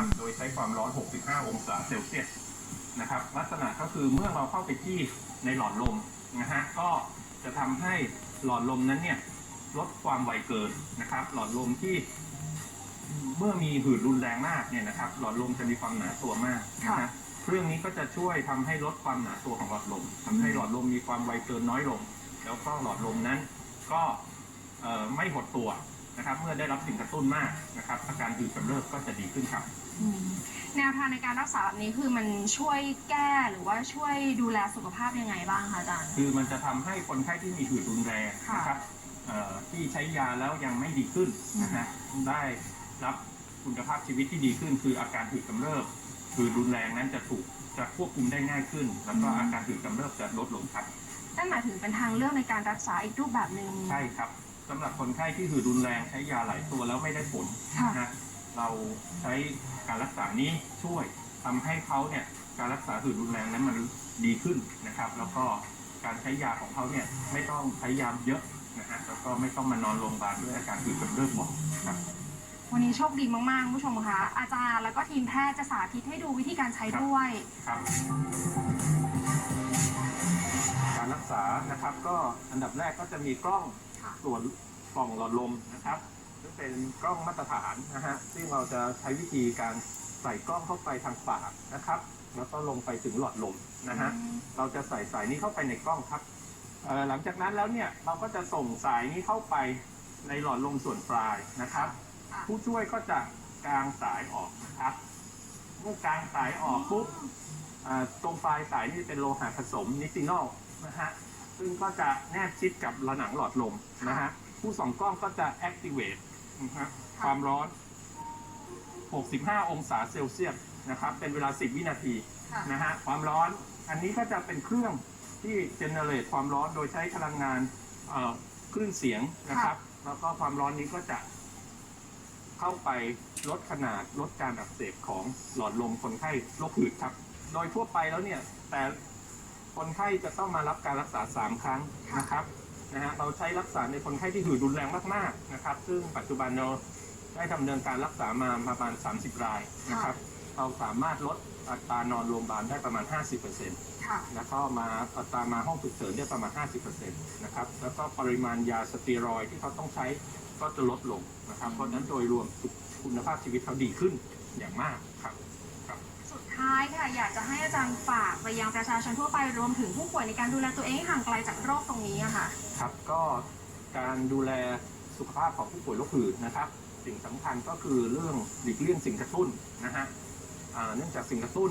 นะครับ โดยใช้ความร้อน 65 องศาเซลเซียสนะครับ ลักษณะก็คือเมื่อเราเข้าไปที่ในหลอดลมนะฮะ ก็จะทำให้หลอดลมนั้นเนี่ยลดความไวเกินนะครับ หลอดลมที่เมื่อมีหืดรุนแรงมากเนี่ยนะครับ หลอดลมจะมีความหนาตัวมากนะค่ะฮะเครื่องนี้ก็จะช่วยทำให้ลดความหนาตัวของหลอดลมทำให้หลอดลมมีความไวเกินน้อยลง แล้วก็หลอดลมนั้นก็ไม่หดตัว นะครับ เมื่อได้รับสิ่งกระตุ้นมากนะครับ อาการหืดกำเริบก็จะดีขึ้นครับ อืมแนวทางในการรักษาแบบนี้คือมันช่วยแก้หรือว่าช่วยดูแลสุขภาพยังไงบ้างคะอาจารย์ คือมันจะทำให้คนไข้ที่มีหืดรุนแรงค่ะนะครับเอ่อที่ใช้ยาแล้วยังไม่ดีขึ้นนะฮะได้รับคุณภาพชีวิตที่ดีขึ้น คืออาการหืดกำเริบหืดรุนแรงนั้นจะถูกจะควบคุมได้ง่ายขึ้น แล้วก็อาการหืดกำเริบจะลดลงครับนั่นหมายถึงเป็นทางเลือกในการรักษาอีกรูปแบบหนึ่ง ใช่ครับ สำหรับคนไข้ที่หืดรุนแรงใช้ยาหลายตัวแล้วไม่ได้ผลค่ะนะฮะเราใช้การรักษานี้ช่วยทำให้เขาเนี่ยการรักษาหืดรุนแรงนั้นมันดีขึ้นนะครับ แล้วก็การใช้ยาของเขาเนี่ยไม่ต้องใช้ยาเยอะนะฮะแล้วก็ไม่ต้องมานอนโรงพยาบาลด้วยอาการหืดกำเริบบ่อยครับ วันนี้โชคดีมากๆคุณผู้ชมคะอาจารย์แล้วก็ทีมแพทย์จะสาธิตให้ดูวิธีการใช้ด้วย ครับการรักษานะครับก็อันดับแรกก็จะมีกล้องค่ะ ตรวจ ปล่องหลอดลมนะครับซึ่งเป็นกล้องมาตรฐานนะฮะซึ่งเราจะใช้วิธีการใส่กล้องเข้าไปทางปากนะครับ แล้วก็ลงไปถึงหลอดลมนะฮะเราจะใส่สายนี้เข้าไปในกล้องครับเอ่อหลังจากนั้นแล้วเนี่ยเราก็จะส่งสายนี้เข้าไปในหลอดลมส่วนปลายนะครับค่ะผู้ช่วยก็จะกางสายออกนะครับเมื่อกางสายออกปุ๊บอ่าตรงปลายสายนี่เป็นโลหะผสมนิตินอลนะฮะซึ่งก็จะแนบชิดกับระหนังหลอดลมนะฮะ ผู้ส่องกล้องก็จะ activate นะฮะความร้อน 65 องศาเซลเซียสนะครับ เป็นเวลา 10 วินาทีค่ะนะฮะความร้อนอันนี้ก็จะเป็นเครื่องที่ generate ความร้อนโดยใช้พลังงานเอ่อคลื่นเสียงนะครับ แล้วก็ความร้อนนี้ก็จะ เข้าไปลดขนาดลดการอักเสบของหลอดลมคนไข้โรคหืดครับ โดยทั่วไปแล้วเนี่ยแต่คนไข้จะต้องมารับการรักษา 3 ครั้งนะครับ นะฮะเราใช้รักษาในคนไข้ที่หืดรุนแรงมากๆนะครับ ซึ่งปัจจุบันเราได้ดำเนินการรักษามาประมาณ 30 รายนะครับ เราสามารถลดอัตรานอนโรงพยาบาลได้ประมาณ 50%ค่ะ แล้วก็มาอัตรามาห้องฉุกเฉินได้ประมาณ 50%นะครับ แล้วก็ปริมาณยาสเตียรอยด์ที่เขาต้องใช้ก็จะลดลงนะครับ เพราะฉะนั้นโดยรวมคุณภาพชีวิตเขาดีขึ้นอย่างมากครับสุด ท้ายค่ะอยากจะให้อาจารย์ฝากไปยังประชาชนทั่วไปรวมถึงผู้ป่วยในการดูแลตัวเองให้ห่างไกลจากโรคตรงนี้อะค่ะ ครับก็การดูแลสุขภาพของผู้ป่วยโรคหืดนะครับ สิ่งสำคัญก็คือเรื่องหลีกเลี่ยงสิ่งกระตุ้นนะฮะอ่าเนื่องจากสิ่งกระตุ้น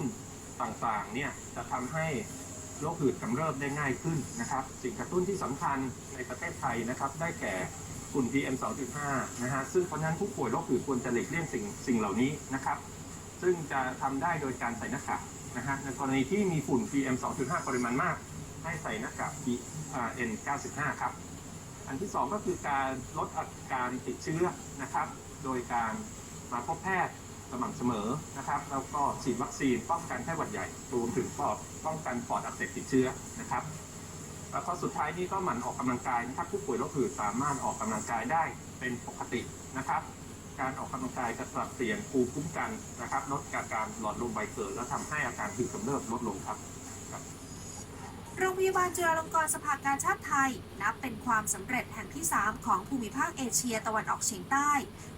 ต่างๆเนี่ยจะทำให้โรคหืดกำเริบได้ง่ายขึ้นนะครับ สิ่งกระตุ้นที่สำคัญในประเทศไทยนะครับได้แก่ฝุ่น PM 2.5นะฮะซึ่งเพราะฉะนั้นผู้ป่วยโรคหืดควรจะหลีกเลี่ยงสิ่งสิ่งเหล่านี้นะครับ ซึ่งจะทำได้โดยการใส่หน้ากากนะฮะในกรณีที่มีฝุ่น PM 2.5 ปริมาณมาก ให้ใส่หน้ากาก N95 ครับ อันที่สองก็คือการลดอาการติดเชื้อนะครับ โดยการมาพบแพทย์สม่ำเสมอนะครับ แล้วก็ฉีดวัคซีนป้องกันไข้หวัดใหญ่รวมถึงปอดป้องกันปอดอักเสบติดเชื้อนะครับ แล้วก็สุดท้ายนี้ก็หมั่นออกกำลังกายนะครับผู้ป่วยโรคหืดสามารถออกกำลังกายได้เป็นปกตินะครับ การออกกำลังกายจะปรับเปลี่ยนภูมิคุ้มกันนะครับลดอาการหลอดลมใบเกิดและทำให้อาการหืดกำเริบลดลงครับโรงพยาบาลจุฬาลงกรณ์สภากาชาติไทย นับเป็นความสำเร็จแห่งที่ 3 ของภูมิภาคเอเชียตะวันออกเฉียงใต้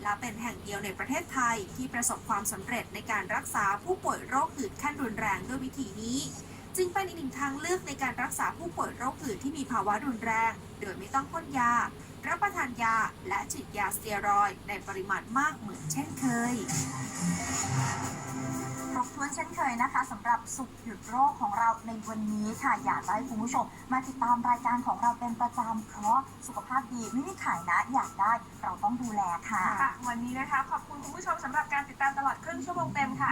และเป็นแห่งเดียวในประเทศไทยที่ประสบความสำเร็จในการรักษาผู้ป่วยโรคหืดขั้นรุนแรงด้วยวิธีนี้ จึงเป็นอีกหนึ่งทางเลือกในการรักษาผู้ป่วยโรคหืดที่มีภาวะรุนแรง โดยไม่ต้องพ่นยา รับประทานยา และฉีดยาสเตียรอยในปริมาณมากเหมือนเช่นเคยครบถ้วนเช่นเคยนะคะสำหรับสุขหยุดโรคของเราในวันนี้ค่ะ อยากจะให้คุณผู้ชม มาติดตามรายการของเราเป็นประจำเพราะสุขภาพดีไม่มีขายนะ อยากได้เราต้องดูแลค่ะค่ะวันนี้นะคะ ขอบคุณคุณผู้ชมสำหรับการติดตามตลอดครึ่งชั่วโมงเต็มค่ะ